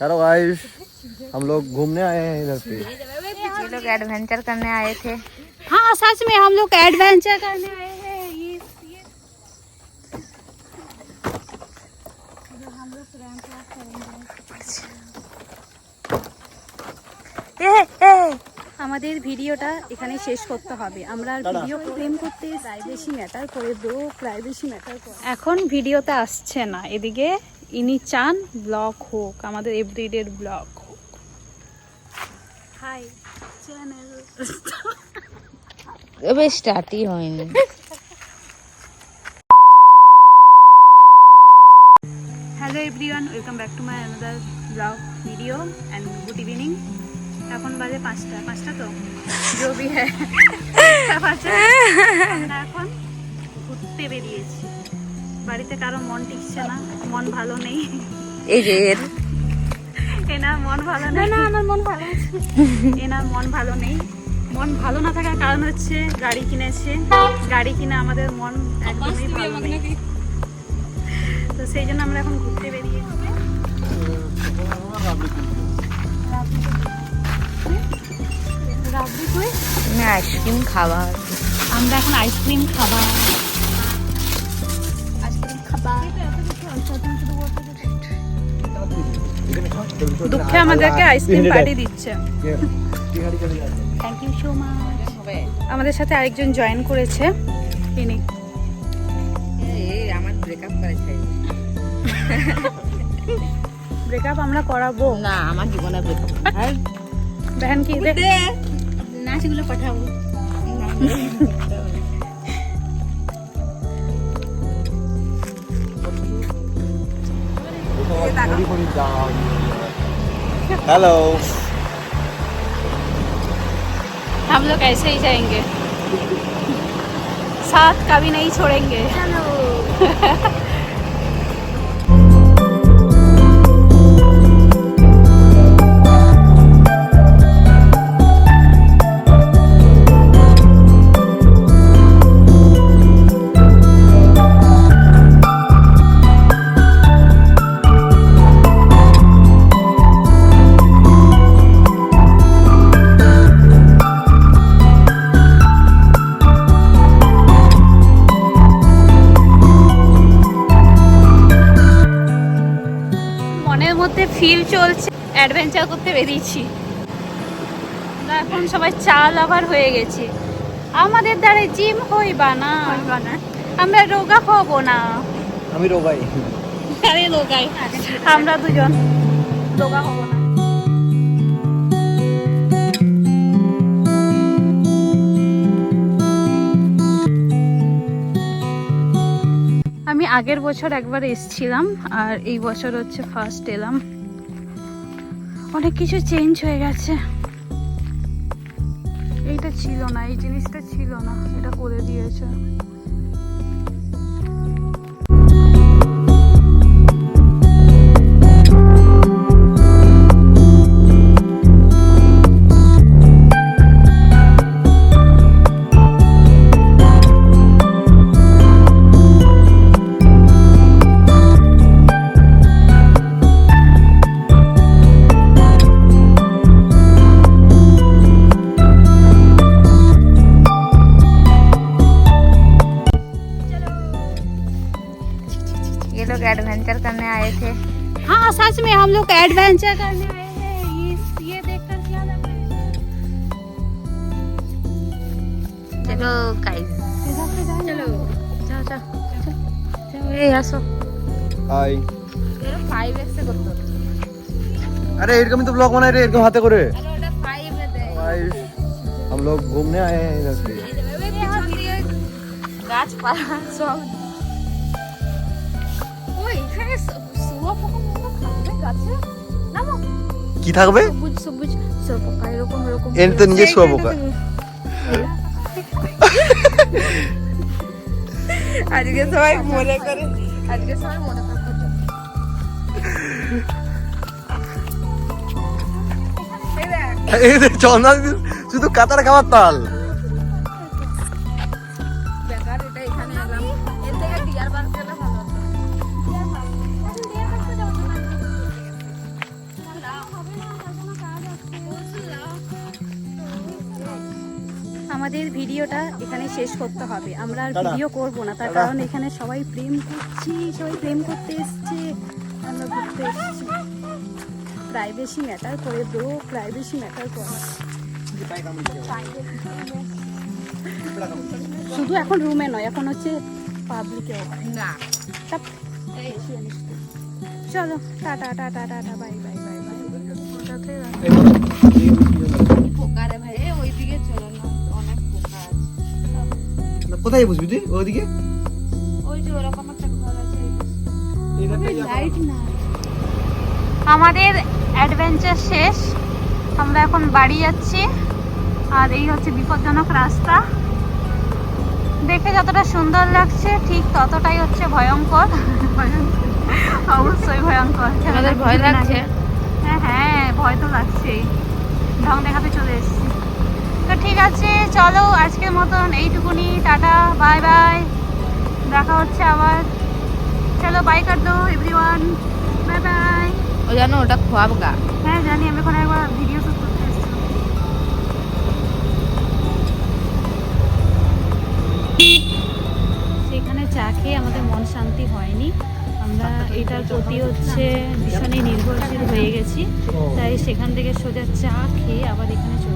Hello guys हम लोग घूमने आए हैं इधर पे ये लोग एडवेंचर करने आए थे हाँ सच में हम लोग एडवेंचर करने आए हैं ये ये हम लोग रैंप वॉक करेंगे ए, ए, আমাদের ভিডিওটা এখানে শেষ করতে হবে আমরা আর ভিডিও ফ্রেম করতে প্রাইভেসি ম্যাটার করে ব্রো প্রাইভেসি ম্যাটার করে এখন ভিডিওতে আসছে না এদিকে ইনি চান ব্লগ হোক আমাদের এভরিডের ব্লগ হোক। হাই চ্যানেল এবার স্টার্টই হয়নি। Hello everyone welcome back to my another vlog video and good evening এখন বাজে পাঁচটা পাঁচটা তো? জবি হ্যাঁ। পাঁচটা। আমরা এখন ঘুরতে বেরিয়েছি। বাড়িতে কারও মন টিকছে না মন ভালো নেই। এই যে এর। এনার মন ভালো নেই না আমার মন ভালো আছে। এনার মন ভালো নেই। মন ভালো না থাকার কারণ হচ্ছে গাড়ি কিনেছে। গাড়ি কিনে আমাদের মন একদমই ভালো নেই। তো সেই জন্য আমরা এখন ঘুরতে বেরিয়েছি রাবড়ি কই? আমি আইসক্রিম খাবার। আমরা এখন আইসক্রিম খাবার। দুঃখে আমাদেরকে আইসক্রিম পার্টি দিচ্ছে। থ্যাংক ইউ সো মাচ আমাদের সাথে আরেকজন জয়েন করেছে আমার ব্রেকআপ করেছে। ব্রেকআপ আমরা করাবো। না আমার জীবনে ব্রেকআপ বহন কি নাচগুলো পাঠাবো। हेलो हम लोग ऐसे ही जाएंगे साथ कभी नहीं छोड़ेंगे हेलो চলছে। অ্যাডভেঞ্চার করতে বেরিয়েছি। এখন সবাই চা লাভার হয়ে গেছি। আমাদের দ্বারা জিম হইবা না। আমরা রোগা হব না। আমি রোগাই। আরে রোগাই। আমরা দুজন রোগা হব না। আমি আগের বছর একবার এসছিলাম আর এই বছর হচ্ছে ফার্স্ট এলাম। অনেক কিছু চেঞ্জ হয়ে গেছে। এইটা ছিল না, এই জিনিসটা ছিল না, এটা করে দিয়েছে। लोग एडवेंचर करने आए थे हाँ सच में हम लोग एडवेंचर करने आए हैं ये ये देखकर क्या लग रहा है चलो गाइस चलो যাও যাও যাও, এই আসো हाय এর ফাইভ এক্সে করতে अरे एरकम तो ब्लॉग बनाए रे एरकम हाथे करे আরে ওটা ফাইভ এ দেয় गाइस हम लोग घूमने आए हैं इधर पे গাছপালা সব ওই এখানে গাছে নামো কি থাকবে? সবুজ সবুজ এরকম এরকম এর তো নিজে আজকে সবাই মনে করে। আজকে সবাই মনে করে। এই দেখ। চন্দা দিদি শুধু কাতার খাবার তাল। আমাদের ভিডিওটা এখানে শেষ করতে হবে। আমরা আর ভিডিও করব না তার কারণ এখানে সবাই প্রেম করছি সবাই প্রেম করতে এসছে আমরা ঘুরতে এসছি। প্রাইভেসি ম্যাটার করে ব্রো প্রাইভেসি ম্যাটার করে। শুধু এখন রুমে নয় এখন হচ্ছে পাবলিকে না। চলো tata tata tata bye bye bye bye কোথায় বুঝবি তুই? ওদিকে ওই যে ওরকম একটা ঘর আছে। লাইট না। আমাদের অ্যাডভেঞ্চার শেষ। আমরা এখন বাড়ি যাচ্ছি। আর এই হচ্ছে বিপজ্জনক রাস্তা। দেখে যতটা সুন্দর লাগছে ঠিক ততটাই হচ্ছে ভয়ঙ্কর। অবশ্যই ভয়ঙ্কর। ভয় লাগছে। হ্যাঁ হ্যাঁ ভয় তো লাগছেই। ঢং দেখাতে চলে এসেছি। তো ঠিক আছে চলো আজকের মতন এইটুকুনি টাটা বাই বাই। দেখা হচ্ছে আবার। চলো বাই কার দো এভরিওয়ান বাই বাই ও জানো ওটা খোয়াব গা। হ্যাঁ জানি আমি ওখানে একবার ভিডিও শুট করতে সেখানে চা খেয়ে আমাদের মন শান্তি হয়নি। আমরা এটার প্রতি হচ্ছে ভীষণই নির্ভরশীল হয়ে গেছি। তাই সেখান থেকে সোজা চা খেয়ে আবার এখানে চলে